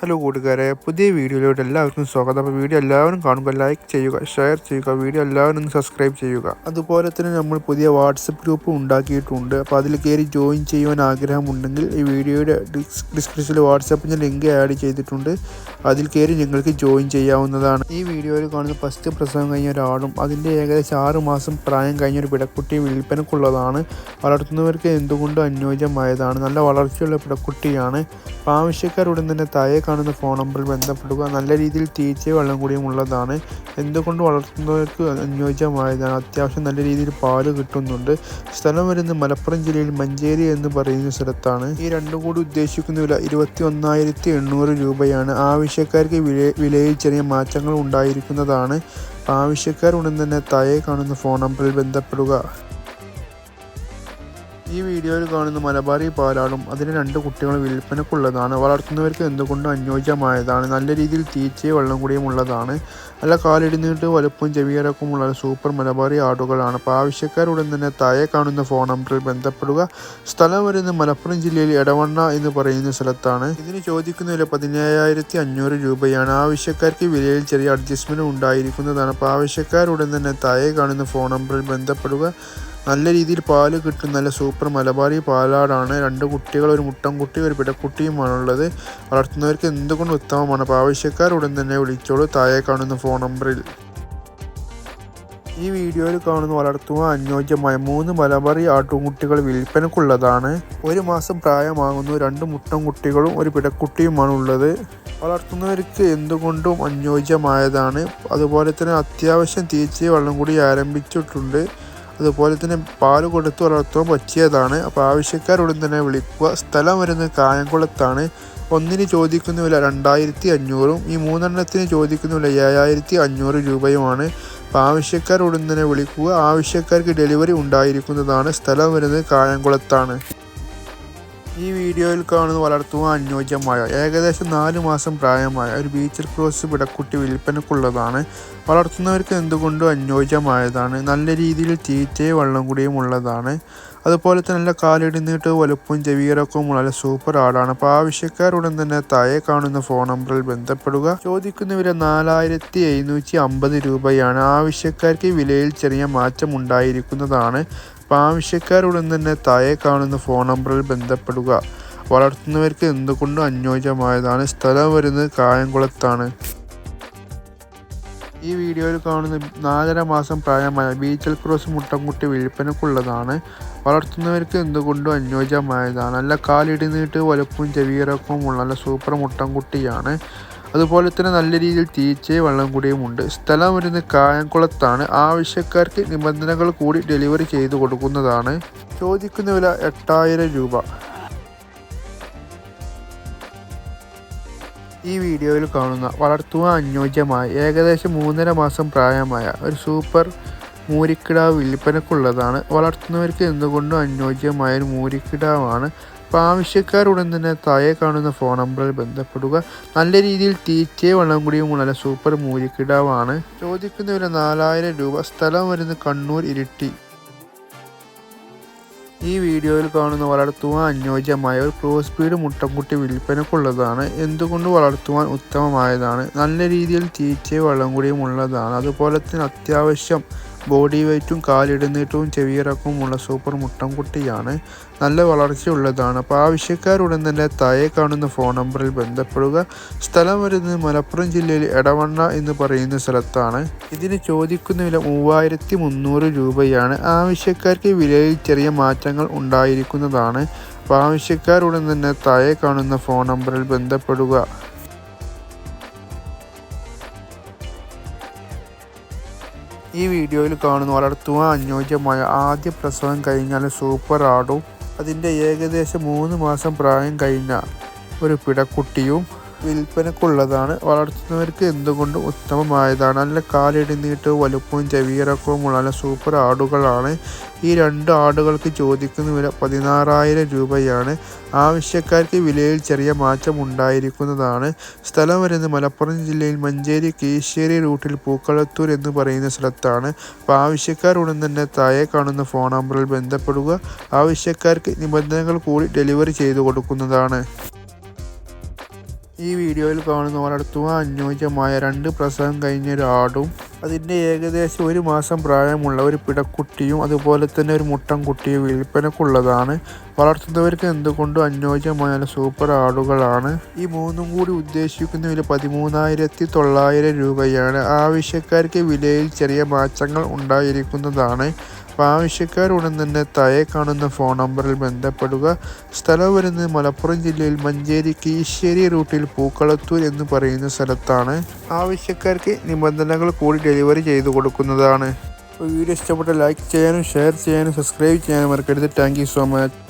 Hello കൂട്ടുകാരെ പുതിയ വീഡിയോയിലോട്ട് എല്ലാവർക്കും സ്വാഗതം. അപ്പോൾ വീഡിയോ എല്ലാവരും കാണുക ലൈക്ക് ചെയ്യുക ഷെയർ ചെയ്യുക വീഡിയോ എല്ലാവരും സബ്സ്ക്രൈബ് ചെയ്യുക. അതുപോലെ തന്നെ നമ്മൾ പുതിയ വാട്സപ്പ് ഗ്രൂപ്പ് ഉണ്ടാക്കിയിട്ടുണ്ട്. അപ്പോൾ അതിൽ കയറി ജോയിൻ ചെയ്യുവാൻ ആഗ്രഹമുണ്ടെങ്കിൽ ഈ വീഡിയോയുടെ ഡിസ് ഡിസ്ക്രിപ്ഷനിൽ വാട്സപ്പിന്റെ ലിങ്ക് ആഡ് ചെയ്തിട്ടുണ്ട്. അതിൽ കയറി നിങ്ങൾക്ക് ജോയിൻ ചെയ്യാവുന്നതാണ്. ഈ വീഡിയോയിൽ കാണുന്ന ഫസ്റ്റ് പ്രസവം കഴിഞ്ഞ ഒരാളും അതിന്റെ ഏകദേശം ആറ് മാസം പ്രായം കഴിഞ്ഞ ഒരു പിടക്കുട്ടിയും വിൽപ്പനക്കുള്ളതാണ്. വളർത്തുന്നവർക്ക് എന്തുകൊണ്ടും അനുയോജ്യമായതാണ്. നല്ല വളർച്ചയുള്ള പിടക്കുട്ടിയാണ്. അപ്പോൾ ആവശ്യക്കാരുടൻ തന്നെ താഴെ കാണുന്ന ഫോൺ നമ്പറിൽ ബന്ധപ്പെടുക. നല്ല രീതിയിൽ തീറ്റയും വെള്ളം കൂടിയും ഉള്ളതാണ്. എന്തുകൊണ്ട് വളർത്തുന്നവർക്ക് അനുയോജ്യമായതാണ്. അത്യാവശ്യം നല്ല രീതിയിൽ പാൽ കിട്ടുന്നുണ്ട്. സ്ഥലം വരുന്നത് മലപ്പുറം ജില്ലയിൽ മഞ്ചേരി എന്ന് പറയുന്ന സ്ഥലത്താണ്. ഈ രണ്ടും കൂടി ഉദ്ദേശിക്കുന്ന വില ഇരുപത്തി ഒന്നായിരത്തി എണ്ണൂറ് രൂപയാണ്. ആവശ്യക്കാർക്ക് വില വിലയിൽ ചെറിയ മാറ്റങ്ങൾ ഉണ്ടായിരിക്കുന്നതാണ്. ആവശ്യക്കാർ ഉടൻ തന്നെ താഴെ കാണുന്ന ഫോൺ നമ്പറിൽ ബന്ധപ്പെടുക. ഈ വീഡിയോയിൽ കാണുന്ന മലബാറി പാലാടും അതിന് രണ്ട് കുട്ടികളും വിൽപ്പനക്കുള്ളതാണ്. വളർത്തുന്നവർക്ക് എന്തുകൊണ്ടും അനുയോജ്യമായതാണ്. നല്ല രീതിയിൽ തീറ്റയും വെള്ളം കൂടിയും ഉള്ളതാണ്. നല്ല കാലിടുന്നിട്ട് വലുപ്പവും ചെവിയിറക്കുമുള്ള സൂപ്പർ മലബാറി ആടുകളാണ്. അപ്പോൾ ആവശ്യക്കാരുടൻ തന്നെ താഴെ കാണുന്ന ഫോൺ നമ്പറിൽ ബന്ധപ്പെടുക. സ്ഥലം വരുന്നത് മലപ്പുറം ജില്ലയിൽ എടവണ്ണ എന്ന് പറയുന്ന സ്ഥലത്താണ്. ഇതിന് ചോദിക്കുന്ന വില പതിനേഴായിരത്തി അഞ്ഞൂറ് രൂപയാണ്. ആവശ്യക്കാർക്ക് വിലയിൽ ചെറിയ അഡ്ജസ്റ്റ്മെന്റ് ഉണ്ടായിരിക്കുന്നതാണ്. അപ്പോൾ ആവശ്യക്കാരുടൻ തന്നെ താഴെ കാണുന്ന ഫോൺ നമ്പറിൽ ബന്ധപ്പെടുക. നല്ല രീതിയിൽ പാൽ കിട്ടും. നല്ല സൂപ്പർ മലബാറി പാലാടാണ്. രണ്ട് കുട്ടികൾ ഒരു മുട്ടൻകുട്ടി ഒരു പിടക്കുട്ടിയുമാണുള്ളത് വളർത്തുന്നവർക്ക് എന്തുകൊണ്ട് ഉത്തമമാണ്? അപ്പോൾ ആവശ്യക്കാർ ഉടൻ തന്നെ വിളിച്ചോളൂ. താഴെ കാണുന്ന ഫോൺ നമ്പറിൽ ഈ വീഡിയോയിൽ കാണുന്ന വളർത്തുക അനുയോജ്യമായ മൂന്ന് മലബാറി ആട്ടുംകുട്ടികൾ വിൽപ്പനക്കുള്ളതാണ്. ഒരു മാസം പ്രായമാകുന്നു. രണ്ട് മുട്ടൻകുട്ടികളും ഒരു പിടക്കുട്ടിയുമാണ് ഉള്ളത്. വളർത്തുന്നവർക്ക് എന്തുകൊണ്ടും അനുയോജ്യമായതാണ്. അതുപോലെ തന്നെ അത്യാവശ്യം തീറ്റയും വെള്ളം കൂടി ആരംഭിച്ചിട്ടുണ്ട്. അതുപോലെ തന്നെ പാൽ കൊടുത്തു വളർത്താൻ പറ്റിയതാണ്. അപ്പോൾ ആവശ്യക്കാരുടൻ തന്നെ വിളിക്കുക. സ്ഥലം വരുന്നത് കായംകുളത്താണ് ഒന്നിന് ചോദിക്കുന്ന വില രണ്ടായിരത്തി അഞ്ഞൂറും ഈ മൂന്നെണ്ണത്തിന് ചോദിക്കുന്ന വില ഏഴായിരത്തി അഞ്ഞൂറ് രൂപയുമാണ്. അപ്പോൾ ആവശ്യക്കാരുടൻ തന്നെ വിളിക്കുക. ആവശ്യക്കാർക്ക് ഡെലിവറി ഉണ്ടായിരിക്കുന്നതാണ്. സ്ഥലം വരുന്നത് കായംകുളത്താണ് ഈ വീഡിയോയിൽ കാണുന്ന വളർത്തുക അനുയോജ്യമായ ഏകദേശം നാല് മാസം പ്രായമായ ഒരു ബീച്ചൽ ക്രോസ് പിടക്കുട്ടി വിൽപ്പനക്കുള്ളതാണ് വളർത്തുന്നവർക്ക് എന്തുകൊണ്ടും അനുയോജ്യമായതാണ്. നല്ല രീതിയിൽ തീറ്റയും വെള്ളം കൂടിയും ഉള്ളതാണ്. അതുപോലെ തന്നെ നല്ല കാലിടുന്നിട്ട് വലുപ്പവും ചെവിയിറക്കവും ഉള്ള സൂപ്പർ ആടാണ്. അപ്പോൾ ആവശ്യക്കാരുടൻ തന്നെ താഴെ കാണുന്ന ഫോൺ നമ്പറിൽ ബന്ധപ്പെടുക. ചോദിക്കുന്നവരെ നാലായിരത്തി എഴുന്നൂറ്റി അമ്പത് രൂപയാണ്. ആവശ്യക്കാർക്ക് വിലയിൽ ചെറിയ മാറ്റം ഉണ്ടായിരിക്കുന്നതാണ്. അപ്പോൾ ആവശ്യക്കാരുടൻ തന്നെ താഴെ കാണുന്ന ഫോൺ നമ്പറിൽ ബന്ധപ്പെടുക. വളർത്തുന്നവർക്ക് എന്തുകൊണ്ടും അനുയോജ്യമായതാണ്. സ്ഥലം വരുന്നത് കായംകുളത്താണ്. ഈ വീഡിയോയിൽ കാണുന്ന നാലര മാസം പ്രായമായ ബീച്ചൽ ക്രോസ് മുട്ടൻകുട്ടി വിൽപ്പനക്കുള്ളതാണ് വളർത്തുന്നവർക്ക് എന്തുകൊണ്ടും അനുയോജ്യമായതാണ്. നല്ല കാലിടുന്നിട്ട് വലുപ്പവും ചെവിയിറക്കവും ഉള്ള നല്ല സൂപ്പർ മുട്ടൻകുട്ടിയാണ്. അതുപോലെ തന്നെ നല്ല രീതിയിൽ തീച്ചയും വെള്ളം കൂടിയും ഉണ്ട്. സ്ഥലം വരുന്ന കായംകുളത്താണ്. ആവശ്യക്കാർക്ക് നിബന്ധനകൾ കൂടി ഡെലിവറി ചെയ്തു കൊടുക്കുന്നതാണ്. ചോദിക്കുന്ന വില എട്ടായിരം രൂപ. ഈ വീഡിയോയിൽ കാണുന്ന വളർത്തുവാൻ അനുയോജ്യമായ ഏകദേശം മൂന്നര മാസം പ്രായമായ ഒരു സൂപ്പർ മൂരിക്കിടാവ് വിൽപ്പനക്കുള്ളതാണ് വളർത്തുന്നവർക്ക് എന്തുകൊണ്ടും അനുയോജ്യമായ ഒരു മൂരിക്കിടാവാണ്. അപ്പോൾ ആവശ്യക്കാരുടൻ തന്നെ താഴെ കാണുന്ന ഫോൺ നമ്പറിൽ ബന്ധപ്പെടുക. നല്ല രീതിയിൽ തീറ്റയും വെള്ളം കൂടിയും സൂപ്പർ മൂലിക്കിടാവാണ് ചോദിക്കുന്ന വില നാലായിരം രൂപ സ്ഥലം വരുന്നത് കണ്ണൂർ ഇരിട്ടി. ഈ വീഡിയോയിൽ കാണുന്ന വളർത്തുവാൻ അനുയോജ്യമായ ഒരു ക്രോസ് സ്പീഡ് മുട്ടക്കുട്ടി വിൽപ്പനക്കുള്ളതാണ്. എന്തുകൊണ്ട് വളർത്തുവാൻ ഉത്തമമായതാണ്? നല്ല രീതിയിൽ തീറ്റയും വെള്ളം കൂടിയും ഉള്ളതാണ്. അതുപോലെ തന്നെ അത്യാവശ്യം ബോഡി വെയ്റ്റും കാലിടുന്നീട്ടവും ചെവിയിറക്കവും ഉള്ള സൂപ്പർ മുട്ടൻകുട്ടിയാണ്. നല്ല വളർച്ചയുള്ളതാണ്. അപ്പോൾ ആവശ്യക്കാരുടൻ തന്നെ താഴെ കാണുന്ന ഫോൺ നമ്പറിൽ ബന്ധപ്പെടുക. സ്ഥലം വരുന്നത് മലപ്പുറം ജില്ലയിൽ എടവണ്ണ എന്ന് പറയുന്ന സ്ഥലത്താണ്. ഇതിന് ചോദിക്കുന്ന വില മൂവായിരത്തി മുന്നൂറ് രൂപയാണ് ആവശ്യക്കാർക്ക് വിലയിൽ ചെറിയ മാറ്റങ്ങൾ ഉണ്ടായിരിക്കുന്നതാണ്. അപ്പോൾ ആവശ്യക്കാരുടൻ തന്നെ താഴെ കാണുന്ന ഫോൺ നമ്പറിൽ ബന്ധപ്പെടുക. ഈ വീഡിയോയിൽ കാണുന്ന വളർത്തുവാൻ അനുയോജ്യമായ ആദ്യ പ്രസവം കഴിഞ്ഞാൽ സൂപ്പർ ആടും. അതിന്റെ ഏകദേശം മൂന്ന് മാസം പ്രായം കഴിഞ്ഞ ഒരു പിടക്കുട്ടിയും വിൽപ്പനക്കുള്ളതാണ്. വളർത്തുന്നവർക്ക് എന്തുകൊണ്ടും ഉത്തമമായതാണ്? നല്ല കാലിടുന്നിട്ട് വലുപ്പവും ചെവിയിറക്കവും ഉള്ള നല്ല സൂപ്പർ ആടുകളാണ്. ഈ രണ്ട് ആടുകൾക്ക് ചോദിക്കുന്ന വില പതിനാറായിരം രൂപയാണ്. ആവശ്യക്കാർക്ക് വിലയിൽ ചെറിയ മാറ്റം ഉണ്ടായിരിക്കുന്നതാണ്. സ്ഥലം വരുന്നത് മലപ്പുറം ജില്ലയിൽ മഞ്ചേരി കീശ്ശേരി റൂട്ടിൽ പൂക്കളത്തൂർ എന്ന് പറയുന്ന സ്ഥലത്താണ്. അപ്പോൾ ആവശ്യക്കാർ ഉടൻ തന്നെ താഴെ കാണുന്ന ഫോൺ നമ്പറിൽ ബന്ധപ്പെടുക. ആവശ്യക്കാർക്ക് നിബന്ധനകൾ കൂടി ഡെലിവറി ചെയ്തു കൊടുക്കുന്നതാണ്. ഈ വീഡിയോയിൽ കാണുന്ന വളർത്തുവാൻ അനുയോജ്യമായ രണ്ട് പ്രസവം കഴിഞ്ഞ ഒരു ആടും അതിന്റെ ഏകദേശം ഒരു മാസം പ്രായമുള്ള ഒരു പിടക്കുട്ടിയും അതുപോലെ തന്നെ ഒരു മുട്ടൻകുട്ടിയും വിൽപ്പനക്കുള്ളതാണ്. വളർത്തുന്നവർക്ക് എന്തുകൊണ്ടും അനുയോജ്യമായ സൂപ്പർ ആടുകളാണ്. ഈ മൂന്നും കൂടി ഉദ്ദേശിക്കുന്ന വില പതിമൂന്നായിരത്തി തൊള്ളായിരം രൂപയാണ്. ആവശ്യക്കാർക്ക് വിലയിൽ ചെറിയ മാറ്റങ്ങൾ ഉണ്ടായിരിക്കുന്നതാണ്. അപ്പോൾ ആവശ്യക്കാർ ഉടൻ തന്നെ താഴെ കാണുന്ന ഫോൺ നമ്പറിൽ ബന്ധപ്പെടുക. സ്ഥലം വരുന്നത് മലപ്പുറം ജില്ലയിൽ മഞ്ചേരി കീശ്ശേരി റൂട്ടിൽ പൂക്കളത്തൂർ എന്ന് പറയുന്ന സ്ഥലത്താണ് ആവശ്യക്കാർക്ക് നിബന്ധനകൾ കൂടി ഡെലിവറി ചെയ്തു കൊടുക്കുന്നതാണ്. വീഡിയോ ഇഷ്ടപ്പെട്ട ലൈക്ക് ചെയ്യാനും ഷെയർ ചെയ്യാനും സബ്സ്ക്രൈബ് ചെയ്യാനും മറക്കരുത്. Thank so much.